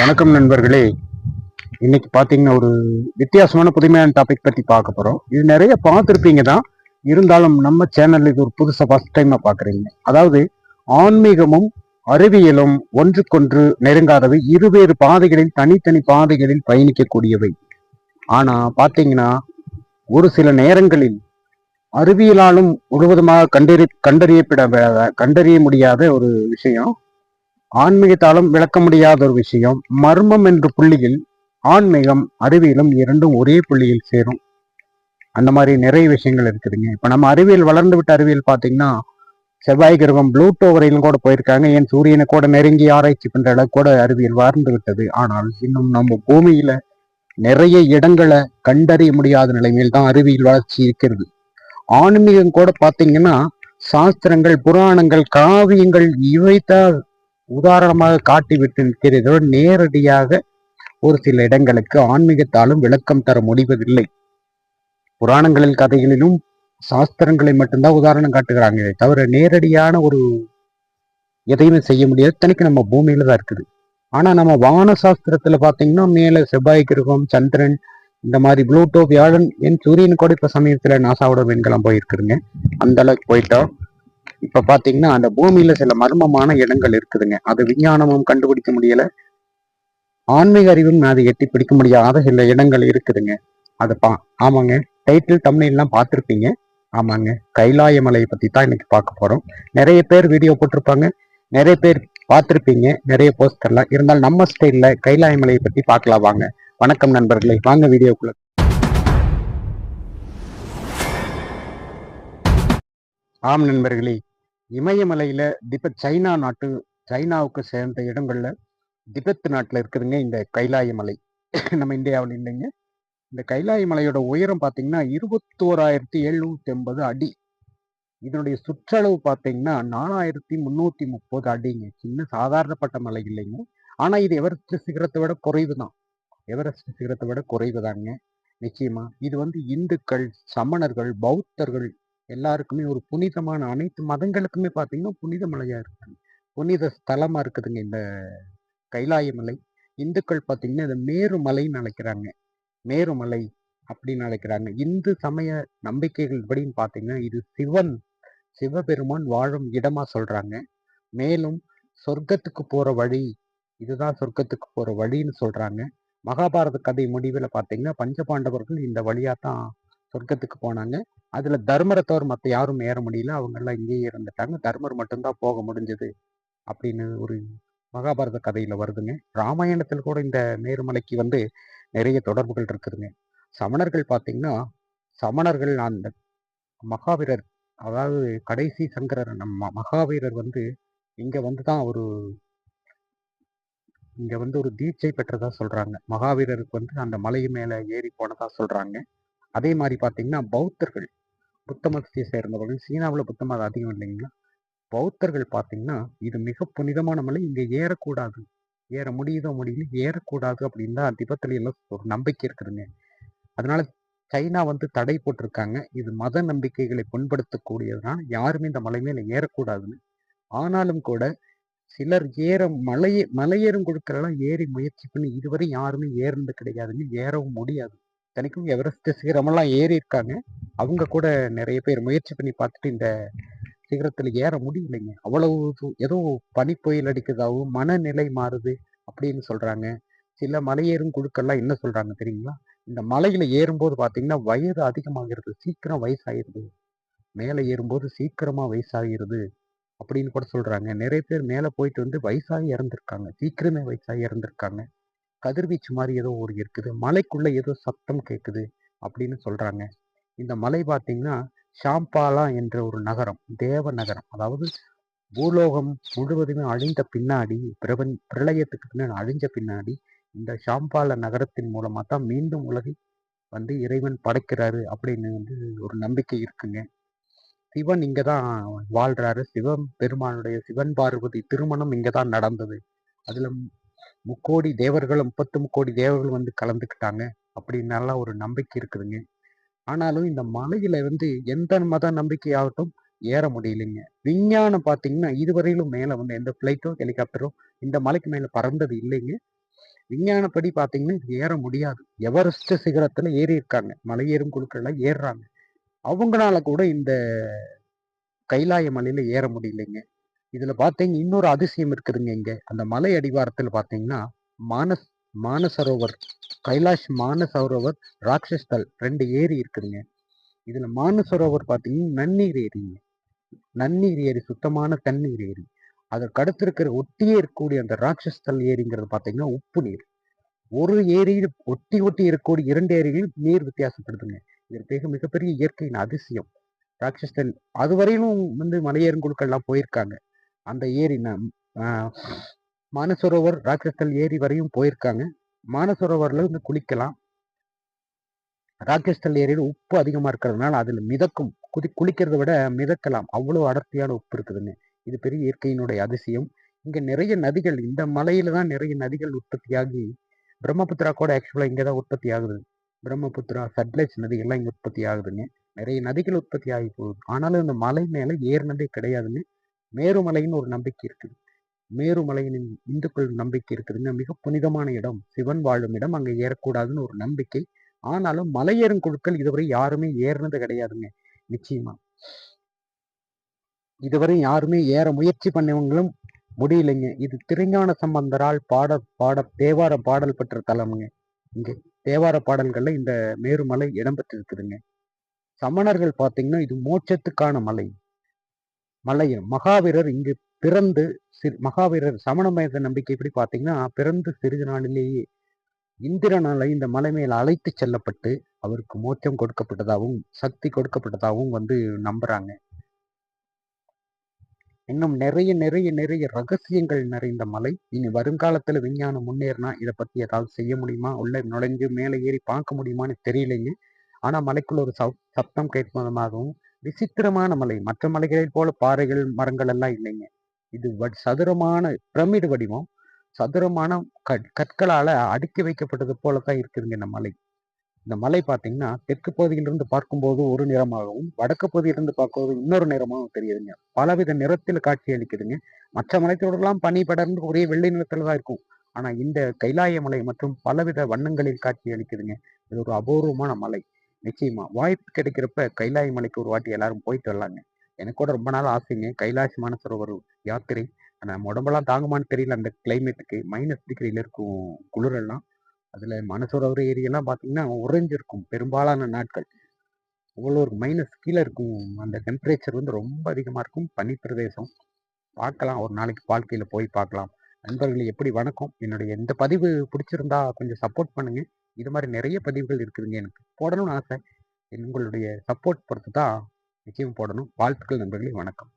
வணக்கம் நண்பர்களே. இன்னைக்கு பார்த்தீங்கன்னா ஒரு வித்தியாசமான புதுமையான டாபிக் பத்தி பார்க்க போறோம். இது நிறைய பார்த்துருப்பீங்க தான். இருந்தாலும் நம்ம சேனல் இது ஒரு புதுசா ஃபர்ஸ்ட் டைமாக பார்க்குறீங்க. அதாவது ஆன்மீகமும் அறிவியலும் ஒன்றுக்கொன்று நெருங்காதவை. இருவேறு பாதைகளில் தனித்தனி பாதைகளில் பயணிக்கக்கூடியவை. ஆனா பாத்தீங்கன்னா ஒரு சில நேரங்களில் அறிவியலாலும் முழுவதுமாக கண்டறி கண்டறியப்பட கண்டறிய முடியாத ஒரு விஷயம். ஆன்மீகத்தாலும் விளக்க முடியாத ஒரு விஷயம். மர்மம் என்ற புள்ளியில் ஆன்மீகம் அறிவியலும் இரண்டும் ஒரே புள்ளியில் சேரும். அந்த மாதிரி நிறைய விஷயங்கள் இருக்குதுங்க. இப்ப நம்ம அறிவியல் வளர்ந்து விட்ட அறிவியல் பாத்தீங்கன்னா செவ்வாய் கிரகம் ப்ளூட்டோ வரையிலும் கூட போயிருக்காங்க. ஏன் சூரியனை கூட நெருங்கி ஆராய்ச்சி பண்ற அளவுக்கு கூட அறிவியல் வளர்ந்து விட்டது. ஆனால் இன்னும் நம்ம பூமியில நிறைய இடங்களை கண்டறிய முடியாத நிலைமையில் தான் அறிவியல் வளர்ச்சி இருக்கிறது. ஆன்மீகம் கூட பாத்தீங்கன்னா சாஸ்திரங்கள் புராணங்கள் காவியங்கள் இவைத்தான் உதாரணமாக காட்டிவிட்டு நிற்கிறதோடு நேரடியாக ஒரு சில இடங்களுக்கு ஆன்மீகத்தாலும் விளக்கம் தர முடிவதில்லை. புராணங்களில் கதைகளிலும் சாஸ்திரங்களை மட்டும்தான் உதாரணம் காட்டுகிறாங்க. தவிர நேரடியான ஒரு எதையுமே செய்ய முடியாது. தனிக்கு நம்ம பூமியில தான் இருக்குது. ஆனா நம்ம வான சாஸ்திரத்துல பாத்தீங்கன்னா மேல செவ்வாய் கிரகம் சந்திரன் இந்த மாதிரி ப்ளூட்டோ வியாழன் என் சூரியன் கூட இப்ப சமயத்துல நாசாவோட விண்கலம் போயிருக்குதுங்க. அந்த அளவுக்கு போயிட்டோம். இப்ப பாத்தீங்கன்னா அந்த பூமியில சில மர்மமான இடங்கள் இருக்குதுங்க. அது விஞ்ஞானமும் கண்டுபிடிக்க முடியல. ஆன்மீக அறிவும் அதை எட்டி பிடிக்க முடியாத சில இடங்கள் இருக்குதுங்க. அது பா ஆமாங்க. டைட்டில் தமிழ்லாம் பார்த்துருப்பீங்க. ஆமாங்க. கைலாய மலையை பத்தி தான் இன்னைக்கு பார்க்க போறோம். நிறைய பேர் வீடியோ போட்டிருப்பாங்க. நிறைய பேர் பார்த்துருப்பீங்க. நிறைய போஸ்டர்லாம் இருந்தாலும் நம்ம ஸ்டைல்ல கைலாய மலையை பத்தி பார்க்கலாம் வாங்க. வணக்கம் நண்பர்களே. வாங்க வீடியோக்குள்ள ஆம் நண்பர்களே இமயமலையில திபெத் சைனா நாட்டு சைனாவுக்கு சேர்ந்த இடங்கள்ல திபெத் நாட்டுல இருக்குதுங்க இந்த கைலாய மலை. நம்ம இந்தியாவில் இல்லைங்க. இந்த கைலாய மலையோட உயரம் பார்த்தீங்கன்னா இருபத்தோராயிரத்தி எழுநூத்தி எண்பது அடி. இதனுடைய சுற்றளவு பார்த்தீங்கன்னா நாலாயிரத்தி முன்னூத்தி முப்பது அடிங்க. சின்ன சாதாரணப்பட்ட மலை இல்லைங்க. ஆனா இது எவரெஸ்ட் சிகரத்தை விட குறைவு தான் எவரெஸ்ட் சிகரத்தை விட குறைவு தாங்க நிச்சயமா. இது வந்து இந்துக்கள் சமணர்கள் பௌத்தர்கள் எல்லாருக்குமே ஒரு புனிதமான அனைத்து மதங்களுக்குமே பார்த்தீங்கன்னா புனித மலையா இருக்குது புனித ஸ்தலமா இருக்குதுங்க இந்த கைலாய மலை. இந்துக்கள் பார்த்தீங்கன்னா இதை மேருமலைன்னு அழைக்கிறாங்க. மேருமலை அப்படின்னு அழைக்கிறாங்க. இந்து சமய நம்பிக்கைகள் படின்னு பார்த்தீங்கன்னா இது சிவன் சிவபெருமான் வாழும் இடமா சொல்றாங்க. மேலும் சொர்க்கத்துக்கு போற வழி இதுதான் சொர்க்கத்துக்கு போற வழின்னு சொல்றாங்க. மகாபாரத கதை முடிவில் பார்த்தீங்கன்னா பஞ்சபாண்டவர்கள் இந்த வழியா தான் சொர்க்கத்துக்கு போனாங்க. அதுல தர்மரை தவிர மற்ற யாரும் ஏற முடியல. அவங்க எல்லாம் இங்கேயே இருந்துட்டாங்க. தர்மர் மட்டும்தான் போக முடிஞ்சது அப்படின்னு ஒரு மகாபாரத கதையில வருதுங்க. ராமாயணத்தில் கூட இந்த மேருமலைக்கு வந்து நிறைய தொடர்புகள் இருக்குதுங்க. சமணர்கள் பார்த்தீங்கன்னா சமணர்கள் அந்த மகாவீரர் அதாவது கடைசி சங்கரர் நம்ம மகாவீரர் வந்து இங்க வந்து தான் ஒரு இங்க வந்து ஒரு தீட்சை பெற்றதா சொல்றாங்க. மகாவீரருக்கு வந்து அந்த மலை மேல ஏறி போனதா சொல்றாங்க. அதே மாதிரி பார்த்தீங்கன்னா பௌத்தர்கள் புத்த மதத்தை சேர்ந்தவர்கள் சீனாவில் புத்த மதம் அதிகம் இல்லைங்களா? பௌத்தர்கள் பார்த்தீங்கன்னா இது மிக புனிதமான மலை இங்கே ஏறக்கூடாது. ஏற முடியுதோ முடியல ஏறக்கூடாது அப்படின்னு தான் திபத்துல எல்லாம் ஒரு நம்பிக்கை இருக்குதுங்க. அதனால சைனா வந்து தடை போட்டிருக்காங்க. இது மத நம்பிக்கைகளை புண்படுத்தக்கூடியதுனால யாருமே இந்த மலை மேலே ஏறக்கூடாதுன்னு. ஆனாலும் கூட சிலர் ஏற மலையே மலையேறும் குழுக்களெல்லாம் ஏறி முயற்சி பண்ணி இதுவரை யாருமே ஏறினது கிடையாதுங்க. ஏறவும் முடியாது. தனிக்கும் எவரெஸ்ட் சிகரமெல்லாம் ஏறி இருக்காங்க அவங்க கூட நிறைய பேர் முயற்சி பண்ணி பார்த்துட்டு இந்த சிகரத்தில் ஏற முடியலைங்க. அவ்வளவு ஏதோ பனி புயல் அடிக்கிறதாகவும் மனநிலை மாறுது அப்படின்னு சொல்றாங்க. சில மலையேறும் குழுக்கள்லாம் என்ன சொல்றாங்க தெரியுங்களா? இந்த மலையில ஏறும்போது பார்த்தீங்கன்னா வயது அதிகமாகிறது சீக்கிரம் வயசாகிருது மேலே ஏறும்போது சீக்கிரமா வயசாகிருது அப்படின்னு கூட சொல்றாங்க. நிறைய பேர் மேலே போயிட்டு வந்து வயசாகி இறந்துருக்காங்க. சீக்கிரமே வயசாகி இறந்துருக்காங்க. கதிர்வீச்சு மாதிரி ஏதோ ஒரு இருக்குது. மலைக்குள்ளே ஏதோ சத்தம் கேட்குது அப்படின்னு சொல்கிறாங்க இந்த மலை பார்த்தீங்கன்னா ஷாம்பாலா என்ற ஒரு நகரம் தேவ நகரம். அதாவது பூலோகம் முழுவதுமே அழிந்த பின்னாடி பிரபன் பிரளயத்துக்கு பின்னாடி அழிஞ்ச பின்னாடி இந்த ஷாம்பால நகரத்தின் மூலமாக தான் மீண்டும் உலகை வந்து இறைவன் படைக்கிறாரு அப்படின்னு வந்து ஒரு நம்பிக்கை இருக்குங்க. சிவன் இங்கே தான் வாழ்றாரு. சிவன் பெருமானுடைய சிவன் பார்வதி திருமணம் இங்கே தான் நடந்தது. அதில் முக்கோடி தேவர்களும் முப்பத்து முக்கோடி தேவர்களும் வந்து கலந்துக்கிட்டாங்க. அப்படின்னலாம் ஒரு நம்பிக்கை இருக்குதுங்க. ஆனாலும் இந்த மலையில வந்து எந்த மத நம்பிக்கையாகட்டும் ஏற முடியலைங்க. விஞ்ஞானம் பார்த்தீங்கன்னா இதுவரையிலும் மேலே வந்து எந்த ஃப்ளைட்டோ ஹெலிகாப்டரோ இந்த மலைக்கு மேலே பறந்தது இல்லைங்க. விஞ்ஞானப்படி பார்த்தீங்கன்னா இது ஏற முடியாது. எவரெஸ்ட் சிகரத்தில் ஏறி இருக்காங்க மலை ஏறும் குழுக்கள்லாம் ஏறுறாங்க. அவங்களால கூட இந்த கைலாய மலையில ஏற முடியலைங்க. இதுல பாத்தீங்க இன்னொரு அதிசயம் இருக்குதுங்க இங்க. அந்த மலை அடிவாரத்துல பாத்தீங்கன்னா மானஸ் மானசரோவர் கைலாஷ் மானசரோவர் ராட்சஸ்தல் ரெண்டு ஏரி இருக்குதுங்க. இதுல மானசரோவர் பாத்தீங்கன்னா நன்னீர் ஏரிங்க. நன்னீர் ஏரி சுத்தமான தண்ணீர் ஏரி. அதற்கு அடுத்து இருக்கிற ஒட்டியே இருக்கக்கூடிய அந்த ராட்சஸ்தல் ஏரிங்கிறது பாத்தீங்கன்னா உப்பு நீர். ஒரு ஏரியில் ஒட்டி ஒட்டி இருக்கக்கூடிய இரண்டு ஏரிகள் நீர் வித்தியாசப்படுதுங்க. இது மிக மிகப்பெரிய இயற்கையின் அதிசயம். ராட்சஸ்தல் அதுவரையிலும் வந்து மலையேறும் குழுக்கள்லாம் போயிருக்காங்க. அந்த ஏரி மானசரோவர் ராட்சஸ்தல் ஏரி வரையும் போயிருக்காங்க. மானசரோவரில் இருந்து குளிக்கலாம். ராட்சஸ்தல் ஏரியில் உப்பு அதிகமாக இருக்கிறதுனால அதில் மிதக்கும். குதி குளிக்கிறத விட மிதக்கலாம். அவ்வளோ அடர்த்தியான உப்பு இருக்குதுங்க இது பெரிய இயற்கையினுடைய அதிசயம். இங்கே நிறைய நதிகள் இந்த மலையில தான் நிறைய நதிகள் உற்பத்தியாகி பிரம்மபுத்திரா கூட ஆக்சுவலாக இங்கே தான் உற்பத்தி ஆகுது. பிரம்மபுத்திரா சட்லஜ் நதிகள்லாம் இங்கே உற்பத்தி ஆகுதுங்க நிறைய நதிகள் உற்பத்தி ஆகி போகுது. ஆனாலும் இந்த மலை மேலே ஏறினதே கிடையாதுங்க மேருமலைன்னு ஒரு நம்பிக்கை இருக்குது. மேருமலையின் இந்துக்கள் நம்பிக்கை இருக்குதுங்க மிக புனிதமான இடம் சிவன் வாழும் இடம் அங்கே ஏறக்கூடாதுன்னு ஒரு நம்பிக்கை. ஆனாலும் மலையேறும் குழுக்கள் இதுவரை யாருமே ஏறினது கிடையாதுங்க நிச்சயமா. இதுவரை யாருமே ஏற முயற்சி பண்ணவங்களும் முடியலைங்க. இது திருஞான சம்பந்தரால் பாட பாட தேவார பாடல் பெற்ற தலமுங்க. இங்க தேவார பாடல்கள்ல இந்த மேருமலை இடம்பெற்றிருக்குதுங்க. சமணர்கள் பார்த்தீங்கன்னா இது மோட்சத்துக்கான மலை. மலை மகாவீரர் இங்கு பிறந்து சிறு மகாவீரர் சமணமய நம்பிக்கை எப்படி பார்த்தீங்கன்னா பிறந்து சிறிது நாளிலேயே இந்திரனால இந்த மலை மேல் அழைத்து செல்லப்பட்டு அவருக்கு மோட்சம் கொடுக்கப்பட்டதாகவும் சக்தி கொடுக்கப்பட்டதாகவும் வந்து நம்புறாங்க. இன்னும் நிறைய நிறைய நிறைய ரகசியங்கள் நிறைந்த மலை. இனி வருங்காலத்துல விஞ்ஞானம் முன்னேறினா இதை பத்தி ஏதாவது செய்ய முடியுமா? உள்ள நுழைஞ்சு மேலே ஏறி பார்க்க முடியுமான்னு தெரியலைங்க. ஆனா மலைக்குள்ள ஒரு சப்தம் கேட்பதமாகவும் விசித்திரமான மலை. மற்ற மலைகளைப் போல பாறைகள் மரங்கள் எல்லாம் இல்லைங்க. இது சதுரமான பிரமிடு வடிவம். சதுரமான கற்களால அடுக்கி வைக்கப்பட்டது போல தான் இருக்குதுங்க இந்த மலை. இந்த மலை பார்த்தீங்கன்னா தெற்கு பகுதியிலிருந்து பார்க்கும்போது ஒரு நிறமாகவும் வடக்கு பகுதியிலிருந்து பார்க்கும்போது இன்னொரு நிறமாகவும் தெரியுதுங்க. பலவித நிறத்தில் காட்சி அளிக்குதுங்க. மற்ற மலைத்தோடலாம் பனி படர்ந்து ஒரே வெள்ளை நிறத்தில் தான் இருக்கும். ஆனால் இந்த கைலாய மலை மற்றும் பலவித வண்ணங்களில் காட்சி அளிக்குதுங்க. இது ஒரு அபூர்வமான மலை. நிச்சயமா. வாய்ப்பு கிடைக்கிறப்ப கைலாய மலைக்கு ஒரு வாட்டி எல்லாரும் போயிட்டு வரலாங்க. எனக்கு கூட ரொம்ப நாள் ஆசைங்க. கைலாஷ் மானசரோவர் யாத்திரை. நம்ம உடம்பெல்லாம் தாங்குமான்னு தெரியல. அந்த கிளைமேட்டுக்கு மைனஸ் டிகிரியில் இருக்கும் குளிரெல்லாம். அதில் மானசரோவர் ஏரியெல்லாம் பார்த்தீங்கன்னா உறைஞ்சிருக்கும். பெரும்பாலான நாட்கள். அவ்வளோ ஒரு மைனஸ் கீழே இருக்கும். அந்த டெம்பரேச்சர் வந்து ரொம்ப அதிகமாக இருக்கும். பனி பிரதேசம். பார்க்கலாம் ஒரு நாளைக்கு வாழ்க்கையில் போய் பார்க்கலாம் நண்பர்களை எப்படி வணக்கம்? என்னுடைய எந்த பதிவு பிடிச்சிருந்தா கொஞ்சம் சப்போர்ட் பண்ணுங்கள் இது மாதிரி நிறைய பதிவுகள் இருக்குதுங்க எனக்கு. போடணும்னு ஆசை. உங்களுடைய சப்போர்ட் பொறுத்து தான் நிச்சயம் போடணும். வாழ்த்துக்கள் நண்பர்களே வணக்கம்.